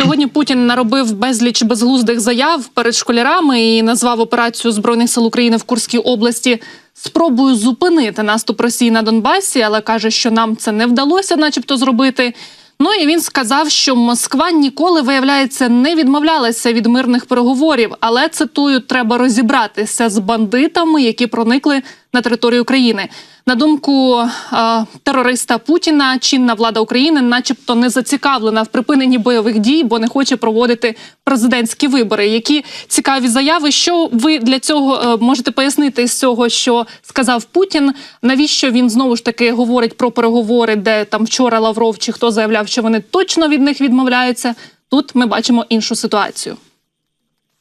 Сьогодні Путін наробив безліч безглуздих заяв перед школярами і назвав операцію збройних сил України в Курській області спробою зупинити наступ Росії на Донбасі, але каже, що нам це не вдалося, начебто, зробити. Ну і він сказав, що Москва ніколи виявляється не відмовлялася від мирних переговорів, але цитую, треба розібратися з бандитами, які проникли на територію України. На думку е, терориста Путіна, чинна влада України, начебто, не зацікавлена в припиненні бойових дій, бо не хоче проводити президентські вибори. Які цікаві заяви? Що ви для цього е, можете пояснити з цього, що сказав Путін? Навіщо він знову ж таки говорить про переговори, де там вчора Лавров чи хто заявляв, що вони точно від них відмовляються? Тут ми бачимо іншу ситуацію.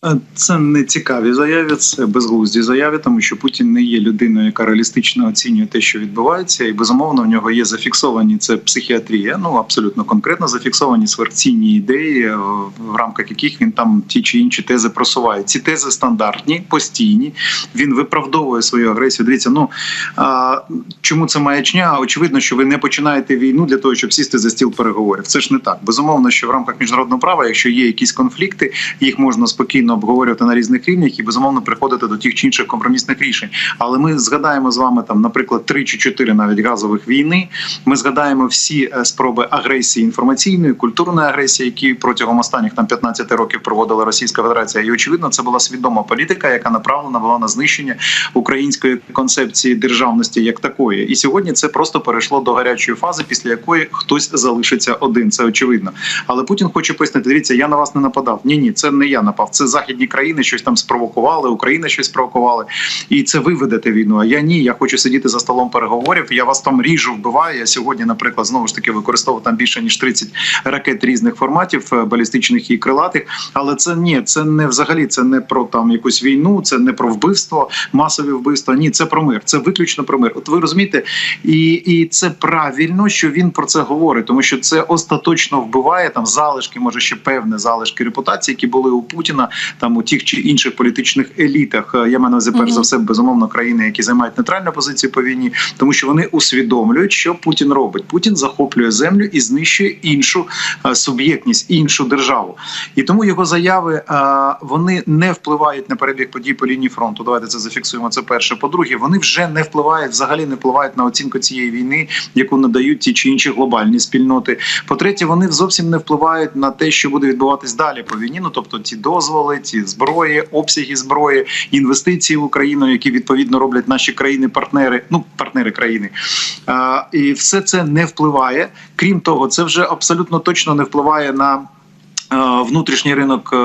Е, Це не цікаві заяви, це безглузді заяви, тому що Путін не є людиною, яка реалістично оцінює те, що відбувається, і безумовно в нього є зафіксовані це психіатрія. Ну абсолютно конкретно зафіксовані сверхцінні ідеї, е, в рамках яких він там ті чи інші тези просуває. Ці тези стандартні, постійні. Він виправдовує свою агресію. Дивіться, ну а, чому це маячня? Очевидно, що ви не починаєте війну для того, щоб сісти за стіл переговорів. Це ж не так. Безумовно, що в рамках міжнародного права, якщо є якісь конфлікти, їх можна спокійно обговорювати на різних рівнях і безумовно приходити до тих чи інших компромісних рішень. Але ми згадаємо з вами там, наприклад, три чи чотири навіть газових війни. Ми згадаємо всі е, спроби агресії інформаційної, культурної агресії, які протягом останніх там 15 років проводила Російська Федерація. І очевидно, це була свідома політика, яка направлена була на знищення української концепції державності як такої. І сьогодні це просто перейшло до гарячої фази, після якої хтось залишиться один. Це очевидно. Але Путін хоче пояснити: дивіться, я на вас не нападав. Ні, ні, це не я напав. Це західні країни щось там спровокували, Україна щось спровокували, і це ви війну. А я ні. Я хочу сидіти за столом переговорів. Я вас там ріжу, вбиваю. Я сьогодні, наприклад, знову ж таки використовував там більше ніж 30 ракет різних форматів, е, балістичних і крилатих. Але це ні, це не взагалі це не про там якусь війну, це не про вбивство, масові вбивства. Ні, це про мир. Це виключно про мир. От ви розумієте, і, і це правильно, що він про це говорить, тому що це остаточно вбиває там залишки, може ще певне залишки репутації, які були у Путіна там у тих чи інших політичних елітах. Е, Я маю на увазі, перш за все, безумовно, країни, які займають нейтральну позицію по війні, тому що вони усвідомлюють, що Путін робить. Путін захоплює землю і знищує іншу е, суб'єктність, іншу державу. І тому його заяви е, вони не впливають на перебіг подій по лінії фронту. Давайте це зафіксуємо. Це перше. По-друге, вони вже не впливають взагалі не впливають на оцінку цієї війни, яку надають ті чи інші глобальні спільноти. По-третє, вони зовсім не впливають на те, що буде відбуватись далі по війні. Ну тобто ті дозволи, ті зброї, обсяги зброї, інвестиції в Україну, які відповідно роблять наші країни-партнери, ну партнери країни. І все це не впливає. Крім того, це вже абсолютно точно не впливає на. Е, Внутрішній ринок е,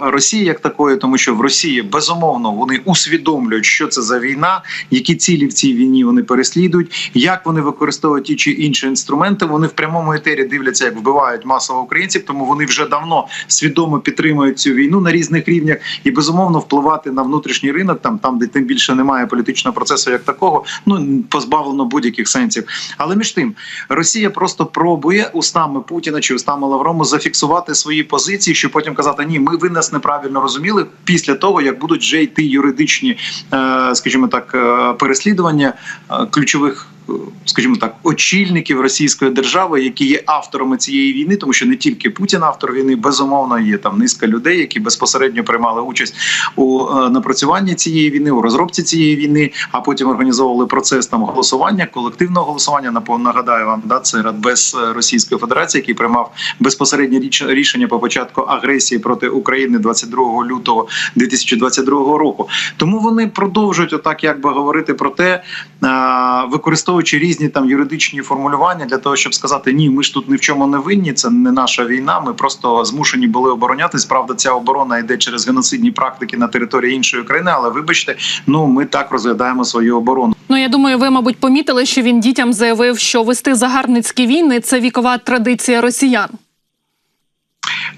Росії як такої, тому що в Росії безумовно вони усвідомлюють, що це за війна, які цілі в цій війні вони переслідують, як вони використовують ті чи інші інструменти. Вони в прямому етері дивляться, як вбивають масово українців, тому вони вже давно свідомо підтримують цю війну на різних рівнях і безумовно впливати на внутрішній ринок, там там, де тим більше немає політичного процесу, як такого, ну позбавлено будь-яких сенсів. Але між тим Росія просто пробує устами Путіна чи устами Лаврому зафіксувати свої позиції, щоб потім казати, ні, ми ви нас неправильно розуміли після того, як будуть вже йти юридичні, е, скажімо так, е, переслідування е, ключових. Е, Скажімо так, очільників Російської держави, які є авторами цієї війни, тому що не тільки Путін автор війни, безумовно, є там низка людей, які безпосередньо приймали участь у е, напрацюванні цієї війни, у розробці цієї війни, а потім організовували процес там голосування, колективного голосування. Напо- нагадаю вам, да це Радбез е, Російської Федерації, який приймав безпосереднє рішення по початку агресії проти України 22 лютого 2022 року. Тому вони продовжують отак, якби говорити про те, а, використовуючи різні там юридичні формулювання для того, щоб сказати ні, ми ж тут ні в чому не винні, це не наша війна. Ми просто змушені були оборонятись. Правда, ця оборона йде через геноцидні практики на території іншої країни. Але вибачте, ну ми так розглядаємо свою оборону. Ну я думаю, ви, мабуть, помітили, що він дітям заявив, що вести загарбницькі війни це вікова традиція росіян.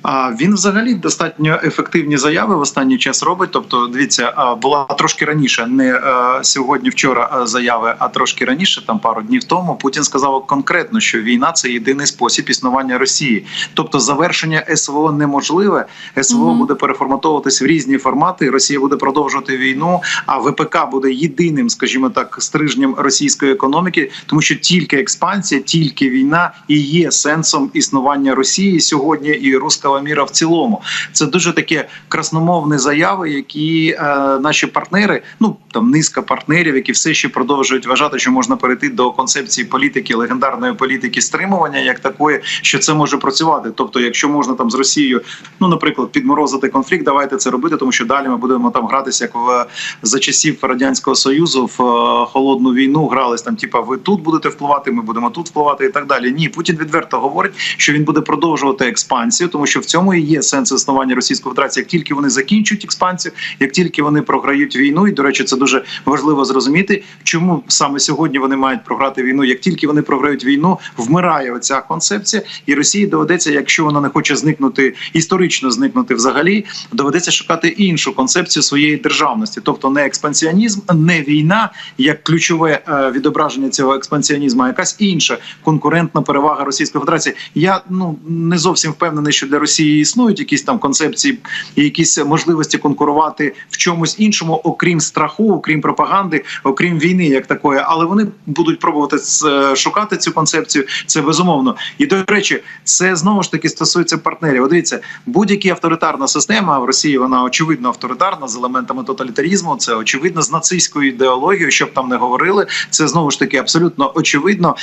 А він взагалі достатньо ефективні заяви в останній час робить. Тобто, дивіться, була трошки раніше, не е, сьогодні, вчора е, заяви, а трошки раніше, там пару днів тому. Путін сказав конкретно, що війна це єдиний спосіб існування Росії. Тобто, завершення СВО неможливе. СВО Мгм. буде переформатовуватись в різні формати. Росія буде продовжувати війну. А ВПК буде єдиним, скажімо так, стрижнем російської економіки, тому що тільки експансія, тільки війна і є сенсом існування Росії сьогодні і руського арабського міра в цілому. Це дуже такі красномовні заяви, які е, наші партнери, ну там низка партнерів, які все ще продовжують вважати, що можна перейти до концепції політики, легендарної політики стримування, як такої, що це може працювати. Тобто, якщо можна там з Росією, ну наприклад, підморозити конфлікт, давайте це робити, тому що далі ми будемо там гратися, як в за часів радянського союзу в е, холодну війну грались там. Типа, ви тут будете впливати, ми будемо тут впливати, і так далі. Ні, Путін відверто говорить, що він буде продовжувати експансію, тому що в цьому і є сенс існування Російської Федерації. Як тільки вони закінчують експансію, як тільки вони програють війну, і до речі, це дуже важливо зрозуміти, чому саме сьогодні вони мають програти війну. Як тільки вони програють війну, вмирає оця концепція, і Росії доведеться, якщо вона не хоче зникнути історично зникнути взагалі, доведеться шукати іншу концепцію своєї державності, тобто не експансіонізм, не війна як ключове е, відображення цього експансіонізму, а якась інша конкурентна перевага Російської Федерації. Я ну не зовсім впевнений, що для Росії існують якісь там концепції і якісь можливості конкурувати в чомусь іншому, окрім страху, окрім пропаганди, окрім війни, як такої, але вони будуть пробувати е, шукати цю концепцію. Це безумовно. І до речі, це знову ж таки стосується партнерів. От Дивіться, будь-яка авторитарна система в Росії вона очевидно авторитарна з елементами тоталітарізму. Це очевидно з нацистською ідеологією, щоб там не говорили. Це знову ж таки абсолютно очевидно.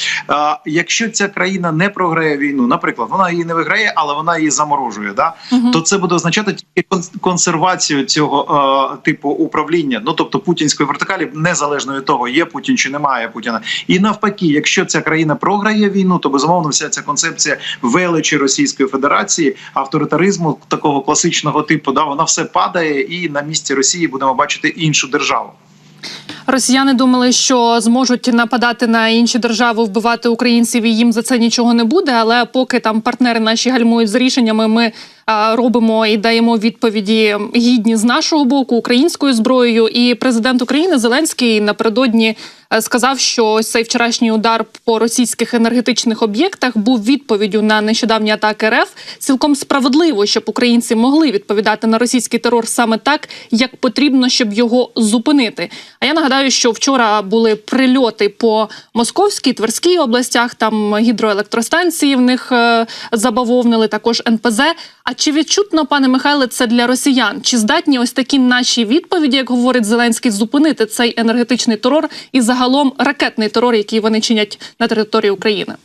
Якщо ця країна не програє війну, наприклад, вона її не виграє, але вона її заморожує. Да Мгм. то це буде означати тільки кон- консервацію цього е, типу управління. Ну тобто путінської вертикалі, незалежно від того, є Путін чи немає Путіна. І навпаки, якщо ця країна програє війну, то безумовно вся ця концепція величі Російської Федерації, авторитаризму такого класичного типу, да вона все падає, і на місці Росії будемо бачити іншу державу. Росіяни думали, що зможуть нападати на інші держави, вбивати українців, і їм за це нічого не буде. Але поки там партнери наші гальмують з рішеннями, ми а, робимо і даємо відповіді гідні з нашого боку українською зброєю. І президент України Зеленський напередодні сказав, що цей вчорашній удар по російських енергетичних об'єктах був відповіддю на нещодавні атаки РФ. Цілком справедливо, щоб українці могли відповідати на російський терор саме так, як потрібно, щоб його зупинити. А я нагадаю, що вчора були прильоти по Московській, Тверській областях. Там гідроелектростанції в них е, забавовнили, також НПЗ. А чи відчутно, пане Михайле, це для росіян? Чи здатні ось такі наші відповіді, як говорить Зеленський, зупинити цей енергетичний терор і загалом ракетний терор, який вони чинять на території України?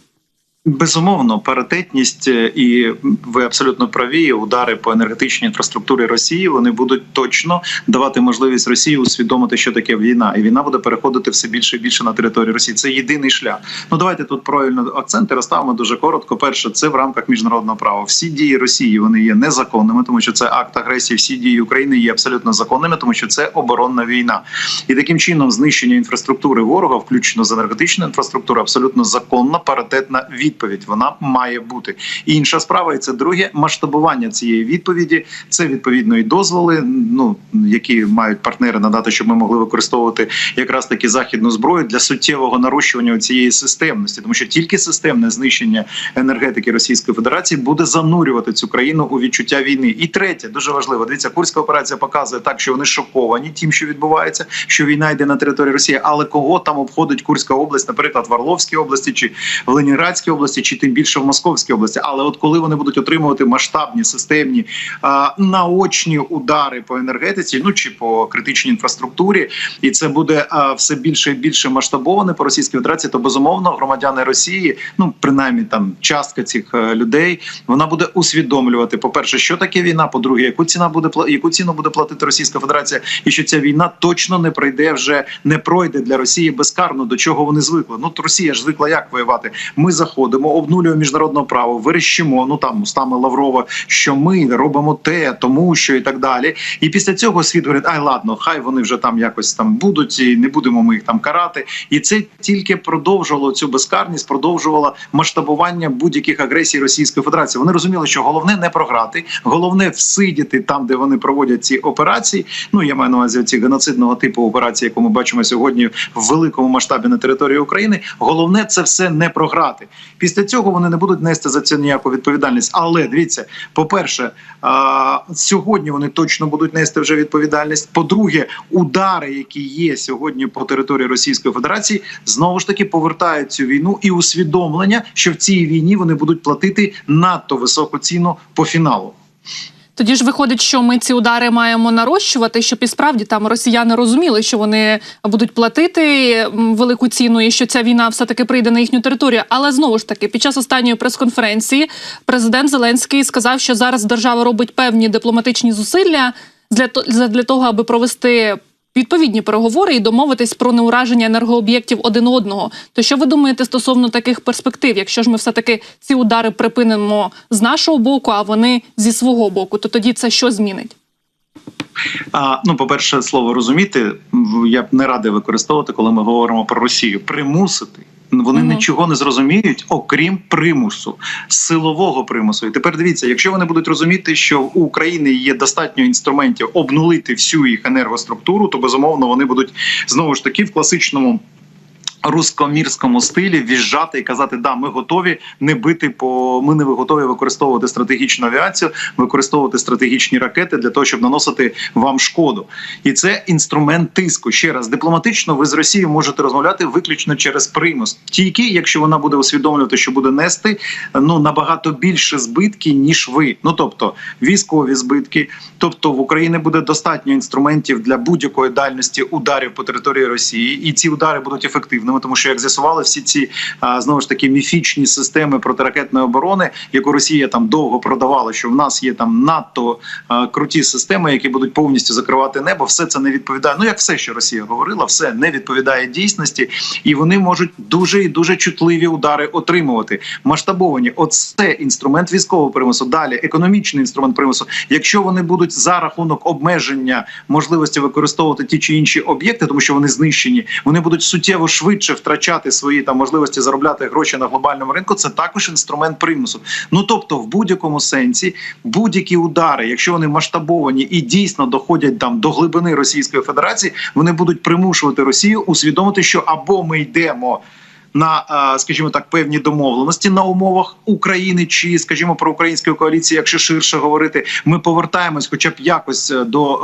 Безумовно, паритетність е, і ви абсолютно праві. Удари по енергетичній інфраструктурі Росії вони будуть точно давати можливість Росії усвідомити, що таке війна, і війна буде переходити все більше і більше на територію Росії. Це єдиний шлях. Ну давайте тут правильно акценти розставимо дуже коротко. Перше, це в рамках міжнародного права. Всі дії Росії вони є незаконними, тому що це акт агресії. Всі дії України є абсолютно законними, тому що це оборонна війна. І таким чином знищення інфраструктури ворога, включно з енергетичною інфраструктурою, абсолютно законна паритетна відповідь. Вона має бути І інша справа, і це друге масштабування цієї відповіді. Це відповідно і дозволи, ну які мають партнери надати, щоб ми могли використовувати якраз таки західну зброю для суттєвого нарощування цієї системності, тому що тільки системне знищення енергетики Російської Федерації буде занурювати цю країну у відчуття війни. І третє, дуже важливо. Дивіться, курська операція показує так, що вони шоковані тим, що відбувається, що війна йде на території Росії, але кого там обходить Курська область, наприклад, в Орловській області чи в Ленінградській області, чи тим більше в Московській області. Але от коли вони будуть отримувати масштабні системні наочні удари по енергетиці, ну чи по критичній інфраструктурі, і це буде все більше і більше масштабоване по Російській Федерації, то безумовно громадяни Росії, ну принаймні там частка цих е, людей, вона буде усвідомлювати, по перше, що таке війна. По-друге, яку ціна буде яку ціну буде платити Російська Федерація, і що ця війна точно не пройде вже не пройде для Росії безкарно. До чого вони звикли? Ну Росія ж звикла як воювати. Ми заходимо, обнулюємо міжнародне право, верещимо, ну там устами Лаврова, що ми робимо те, тому що і так далі. І після цього світ говорить: ай, ладно, хай вони вже там якось там будуть, і не будемо ми їх там карати. І це тільки продовжувало цю безкарність, продовжувало масштабування будь-яких агресій Російської Федерації. Вони розуміли, що головне не програти, головне всидіти там, де вони проводять ці операції. Ну я маю на увазі ці геноцидного типу операції, яку ми бачимо сьогодні в великому масштабі на території України. Головне це все не програти. Після цього вони не будуть нести за це ніяку відповідальність. Але дивіться, по-перше, сьогодні вони точно будуть нести вже відповідальність. По-друге, удари, які є сьогодні по території Російської Федерації, знову ж таки повертають цю війну і усвідомлення, що в цій війні вони будуть платити надто високу ціну по фіналу. Тоді ж виходить, що ми ці удари маємо нарощувати, щоб і справді там росіяни розуміли, що вони будуть платити велику ціну, і що ця війна все таки прийде на їхню територію. Але знову ж таки, під час останньої прес-конференції президент Зеленський сказав, що зараз держава робить певні дипломатичні зусилля для того, аби провести. Відповідні переговори і домовитись про неураження енергооб'єктів один одного. То що ви думаєте стосовно таких перспектив? Якщо ж ми все таки ці удари припинимо з нашого боку, а вони зі свого боку, то тоді це що змінить? А, ну, по-перше, слово розуміти, я б не радий використовувати, коли ми говоримо про Росію. Примусити. Вони угу. нічого не зрозуміють, окрім примусу, силового примусу. І тепер дивіться, якщо вони будуть розуміти, що у України є достатньо інструментів обнулити всю їх енергоструктуру, то безумовно вони будуть знову ж таки в класичному. Рускомірському стилі в'їжджати і казати, да, ми готові не бити по ми не готові використовувати стратегічну авіацію, використовувати стратегічні ракети для того, щоб наносити вам шкоду. І це інструмент тиску. Ще раз дипломатично ви з Росією можете розмовляти виключно через примус, тільки якщо вона буде усвідомлювати, що буде нести ну набагато більше збитки ніж ви. Ну тобто військові збитки. Тобто в Україні буде достатньо інструментів для будь-якої дальності ударів по території Росії, і ці удари будуть ефективними, тому що як з'ясували всі ці знову ж таки міфічні системи протиракетної оборони, яку Росія там довго продавала, що в нас є там надто круті системи, які будуть повністю закривати небо. Все це не відповідає. Ну як все, що Росія говорила, все не відповідає дійсності, і вони можуть дуже і дуже чутливі удари отримувати. Масштабовані, оце інструмент військового примусу. Далі економічний інструмент примусу. Якщо вони будуть за рахунок обмеження можливості використовувати ті чи інші об'єкти, тому що вони знищені, вони будуть суттєво швидше втрачати свої там можливості заробляти гроші на глобальному ринку. Це також інструмент примусу. Ну тобто, в будь-якому сенсі, будь-які удари, якщо вони масштабовані і дійсно доходять там до глибини Російської Федерації, вони будуть примушувати Росію усвідомити, що або ми йдемо. На, скажімо так, певні домовленості на умовах України, чи скажімо про української коаліції, якщо ширше говорити, ми повертаємось, хоча б якось е, до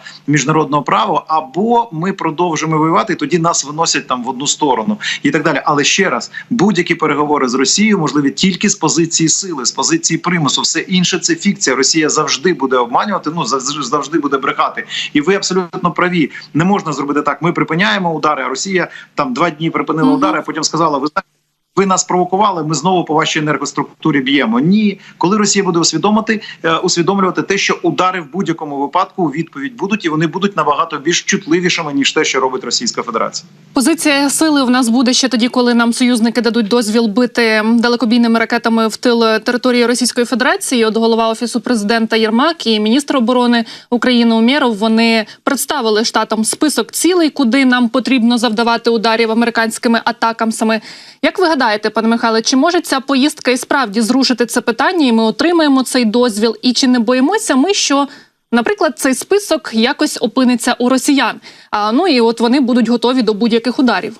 е, міжнародного права, або ми продовжимо воювати, і тоді нас виносять там в одну сторону і так далі. Але ще раз, будь-які переговори з Росією можливі тільки з позиції сили, з позиції примусу. Все інше це фікція. Росія завжди буде обманювати. Ну завжди буде брехати. І ви абсолютно праві. Не можна зробити так. Ми припиняємо удари. а Росія там два дні припинила Мгм. удари, а потім сказала: ви знаєте. Ви нас провокували, ми знову по вашій енергоструктурі б'ємо. Ні, коли Росія буде усвідомити, е, усвідомлювати те, що удари в будь-якому випадку відповідь будуть, і вони будуть набагато більш чутливішими ніж те, що робить Російська Федерація. Позиція сили в нас буде ще тоді, коли нам союзники дадуть дозвіл бити далекобійними ракетами в тил території Російської Федерації. От голова офісу президента Єрмак і міністр оборони України Умєров вони представили штатам список цілей, куди нам потрібно завдавати ударів американськими атакамсами. Як ви гадаєте, пане Михайле, чи може ця поїздка і справді зрушити це питання, і ми отримаємо цей дозвіл? І чи не боїмося ми, що Наприклад, цей список якось опиниться у росіян. А ну і от вони будуть готові до будь-яких ударів.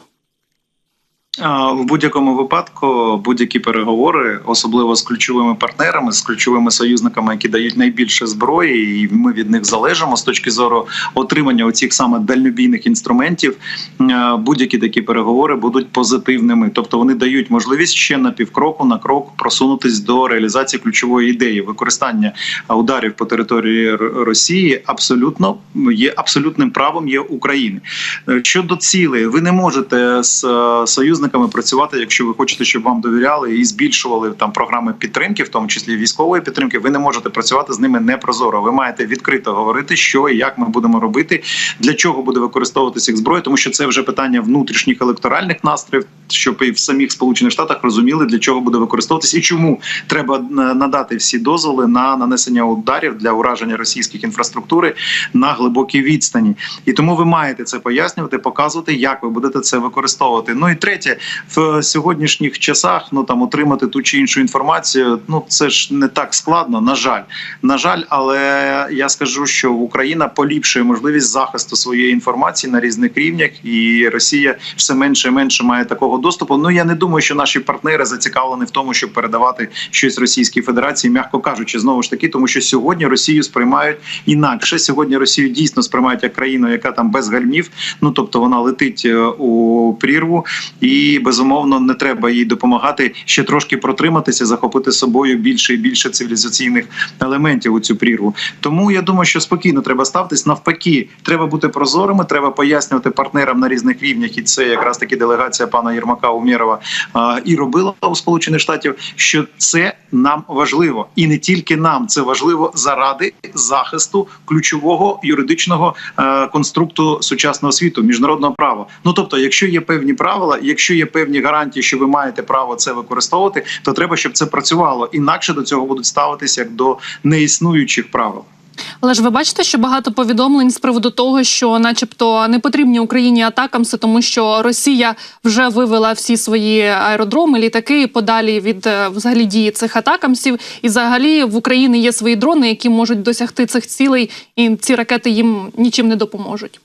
В будь-якому випадку будь-які переговори, особливо з ключовими партнерами, з ключовими союзниками, які дають найбільше зброї, і ми від них залежимо з точки зору отримання оцих саме дальнобійних інструментів. е, Будь-які такі переговори будуть позитивними, тобто вони дають можливість ще на півкроку на крок просунутись до реалізації ключової ідеї використання ударів по території Росії. Абсолютно є абсолютним правом є України. Е, Щодо цілей, ви не можете з е, союзниками працювати, якщо ви хочете, щоб вам довіряли і збільшували там програми підтримки, в тому числі військової підтримки. Ви не можете працювати з ними непрозоро. Ви маєте відкрито говорити, що і як ми будемо робити, для чого буде використовуватися їх зброя, тому що це вже питання внутрішніх електоральних настроїв, щоб і в самих сполучених штатах розуміли, для чого буде використовуватися і чому треба е, надати всі дозволи на нанесення ударів для ураження російських інфраструктури на глибокій відстані. І тому ви маєте це пояснювати, показувати, як ви будете це використовувати. Ну і третє, в сьогоднішніх часах ну там отримати ту чи іншу інформацію. Ну це ж не так складно. На жаль, на жаль, але я скажу, що Україна поліпшує можливість захисту своєї інформації на різних рівнях, і Росія все менше і менше має такого доступу. Ну я не думаю, що наші партнери зацікавлені в тому, щоб передавати щось Російській Федерації, м'яко кажучи, знову ж таки, тому що сьогодні Росію сприймають інакше. Сьогодні Росію дійсно сприймають як країну, яка там без гальмів. Ну тобто вона летить е, у прірву, і безумовно не треба їй допомагати ще трошки протриматися, захопити собою більше і більше цивілізаційних елементів у цю прірву. Тому я думаю, що спокійно треба ставитись. Навпаки, треба бути прозорими, треба пояснювати партнерам на різних рівнях, і це якраз таки делегація пана Єрмака Умєрова і робила у Сполучених Штатів, що це нам важливо, і не тільки нам, це важливо заради захисту ключового юридичного е, конструкту сучасного світу, міжнародного права. Ну тобто, якщо є певні правила, якщо є певні гарантії, що ви маєте право це використовувати, то треба, щоб це працювало. Інакше до цього будуть ставитися як до неіснуючих правил. Але ж ви бачите, що багато повідомлень з приводу того, що, начебто, не потрібні Україні атакамси, тому що Росія вже вивела всі свої аеродроми, літаки подалі від е, взагалі дії цих атакамсів. І взагалі в Україні є свої дрони, які можуть досягти цих цілей, і ці ракети їм нічим не допоможуть.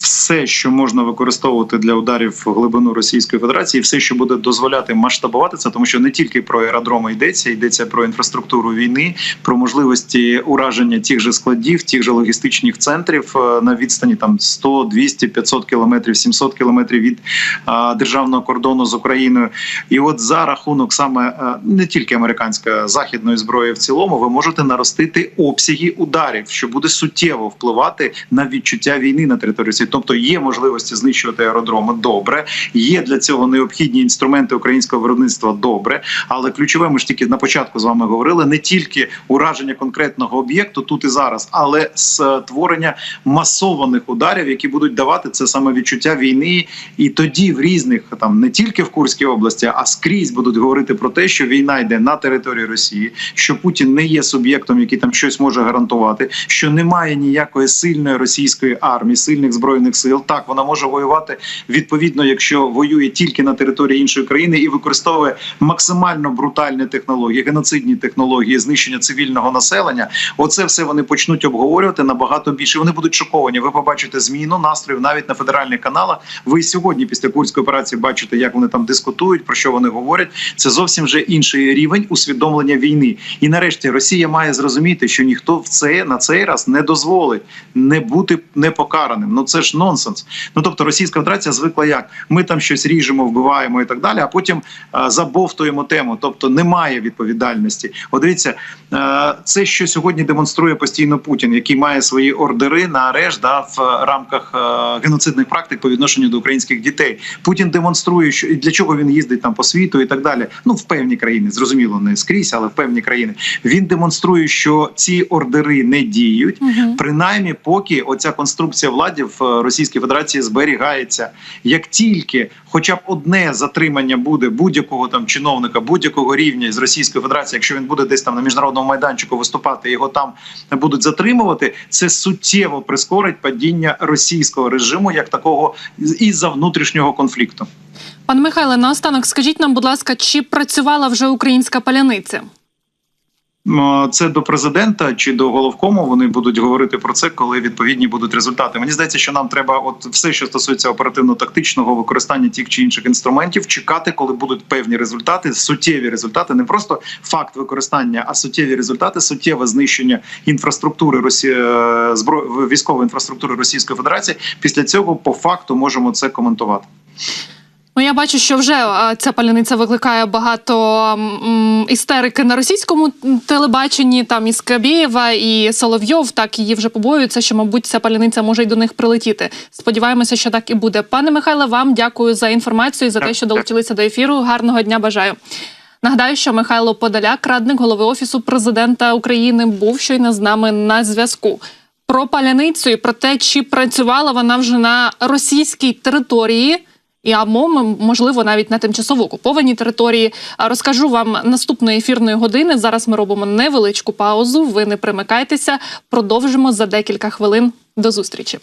Все, що можна використовувати для ударів в глибину Російської Федерації, все, що буде дозволяти масштабувати це, тому що не тільки про аеродроми йдеться, йдеться про інфраструктуру війни, про можливості ураження тих же складів, тих же логістичних центрів е, на відстані там 100, 200, 500 кілометрів, 700 кілометрів від а, державного кордону з Україною. І от за рахунок саме е, не тільки американської західної зброї в цілому, ви можете наростити обсяги ударів, що буде суттєво впливати на відчуття війни на території. Тобто є можливості знищувати аеродроми. Добре, є для цього необхідні інструменти українського виробництва. Добре, але ключове ми ж тільки на початку з вами говорили не тільки ураження конкретного об'єкту тут і зараз, але створення масованих ударів, які будуть давати це саме відчуття війни, і тоді в різних там не тільки в Курській області, а скрізь будуть говорити про те, що війна йде на території Росії, що Путін не є суб'єктом, який там щось може гарантувати, що немає ніякої сильної російської армії, сильних збройних сил. Так вона може воювати відповідно, якщо воює тільки на території іншої країни і використовує максимально брутальні технології, геноцидні технології знищення цивільного населення. Оце все вони почнуть обговорювати набагато більше. Вони будуть шоковані. Ви побачите зміну настроїв навіть на федеральних каналах. Ви сьогодні після курської операції бачите, як вони там дискутують, про що вони говорять. Це зовсім вже інший рівень усвідомлення війни. І нарешті Росія має зрозуміти, що ніхто в це на цей раз не дозволить не бути непокараним. Ну це ж нонсенс. Ну тобто Російська Федерація звикла як ми там щось ріжемо, вбиваємо і так далі. А потім е, забовтуємо тему, тобто немає відповідальності. От дивіться, е, це що сьогодні демонструє постійно Путін, який має свої ордери на арешт да, в рамках е, геноцидних практик по відношенню до українських дітей. Путін демонструє, що і для чого він їздить там по світу і так далі. Ну в певні країни, зрозуміло, не скрізь, але в певні країни. Він демонструє, що ці ордери не діють, Угу. принаймні, поки оця конструкція влади в е, Російській Федерації зберігається. Як тільки, хоча б одне затримання буде будь-якого там чиновника, будь-якого рівня з Російської Федерації, якщо він буде десь там на міжнародному майданчику виступати, його там будуть затримувати, це суттєво прискорить падіння російського режиму як такого із-за внутрішнього конфлікту. Пане Михайле, наостанок скажіть нам, будь ласка, чи працювала вже українська паляниця? М, Це до президента чи до головкому вони будуть говорити про це, коли відповідні будуть результати. Мені здається, що нам треба, от все, що стосується оперативно-тактичного використання тих чи інших інструментів, чекати, коли будуть певні результати, суттєві результати, не просто факт використання, а суттєві результати, суттєве знищення інфраструктури Росії збро... військової інфраструктури Російської Федерації. Після цього по факту можемо це коментувати. Ну, я бачу, що вже ця паляниця викликає багато м, істерики на російському телебаченні. Там і Скабєєва, і Соловйов так її вже побоюються, що, мабуть, ця паляниця може й до них прилетіти. Сподіваємося, що так і буде. Пане Михайле, вам дякую за інформацію і за те, що долучилися до ефіру. Гарного дня бажаю. Нагадаю, що Михайло Подоляк, радник голови офісу президента України, був щойно з нами на зв'язку. Про паляницю і про те, чи працювала вона вже на російській території. І або можливо навіть на тимчасово окупованій території. Розкажу вам наступної ефірної години. Зараз ми робимо невеличку паузу. Ви не примикайтеся. Продовжимо за декілька хвилин. До зустрічі.